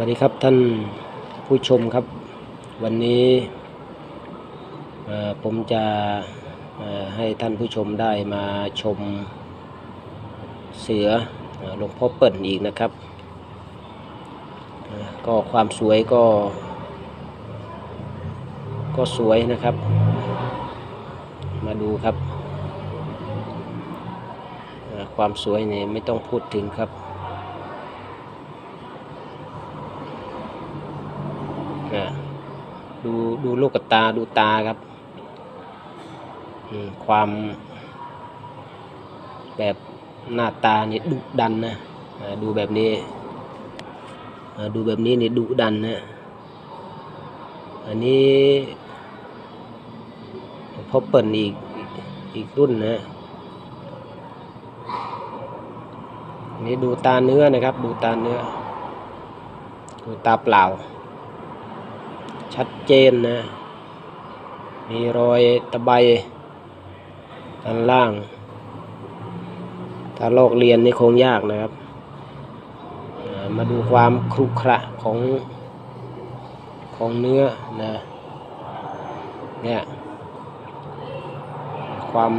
วัสดีครับท่านผู้ชมครับ วันนี้ผมจะให้ท่านผู้ชมได้มาชมเสือหลวงพ่อเปิ่นอีกนะครับ ก็ความสวยก็ ก็สวยนะครับ มาดูครับ ความสวยเนี่ยไม่ต้องพูดถึงครับ อะ ดูดูลูกกตาดูตาครับความแบบหน้าตานี่ดุดันนะดูแบบนี้ดูแบบนี้นี่ดุดันนะอันนี้พอเปิดอีกอีกรุ่นนะนี่ดูตาเนื้อนะครับ ดูตาเนื้อ ดูตาเปล่า ชัดเจนนะ มีรอยตะไบด้านล่าง ถ้าลอกเรียนนี่คงยากนะครับ มาดูความครุขระของของเนื้อนะ เนี่ยความ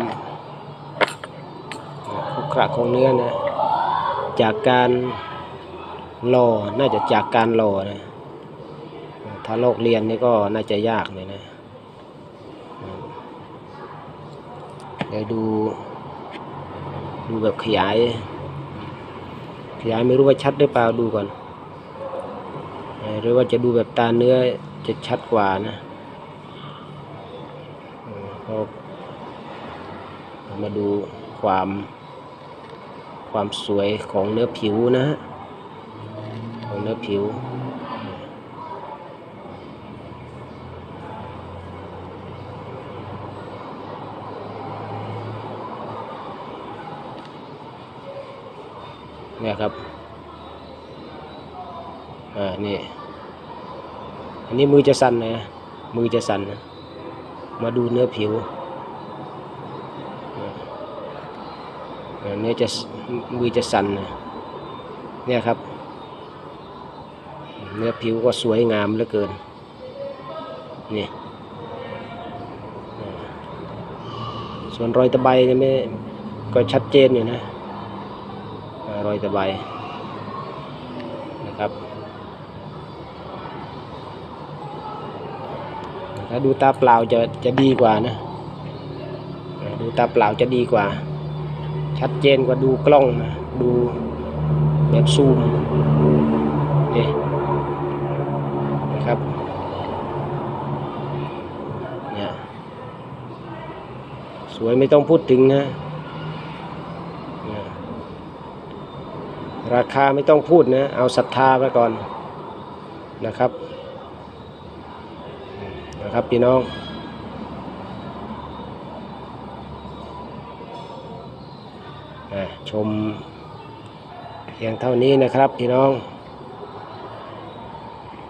ครุขระของเนื้อนะ จากการรอน่าจะจากการรอนะ ถ้าโลกเรียนนี่ก็น่าจะยากเลยนะเดี๋ยวดูดูแบบขยาย ขยายไม่รู้ว่าชัดหรือเปล่าดูก่อนหรือว่าจะดูแบบตาเนื้อจะชัดกว่านะมก็มาดูความความสวยของเนื้อผิวนะฮะของเนื้อผิว เนี่ยครับอ่านี่อันนี้มือจะสั่นนะ มือจะสั่นนะ มาดูเนื้อผิวอ่าเนื้อจะมือจะสั่นนะเนี่ยครับ เนื้อผิวก็สวยงามเหลือเกิน นี่ ส่วนรอยตะไบเนี่ยไม่ก็ชัดเจนอยู่นะ รอยตะไบนะครับถ้าดูตาเปล่าจะจะดีกว่านะดูตาเปล่าจะดีกว่า ชัดเจนกว่าดูกล้องนะดูแบบซูมนี่นะครับเนี่ยสวยไม่ต้องพูดถึงนะเนี่ย ราคาไม่ต้องพูดนะ เอาศรัทธาไปก่อนนะครับนะครับพี่น้องอะชมเพียงเท่านี้นะครับพี่น้อง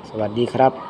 สวัสดีครับ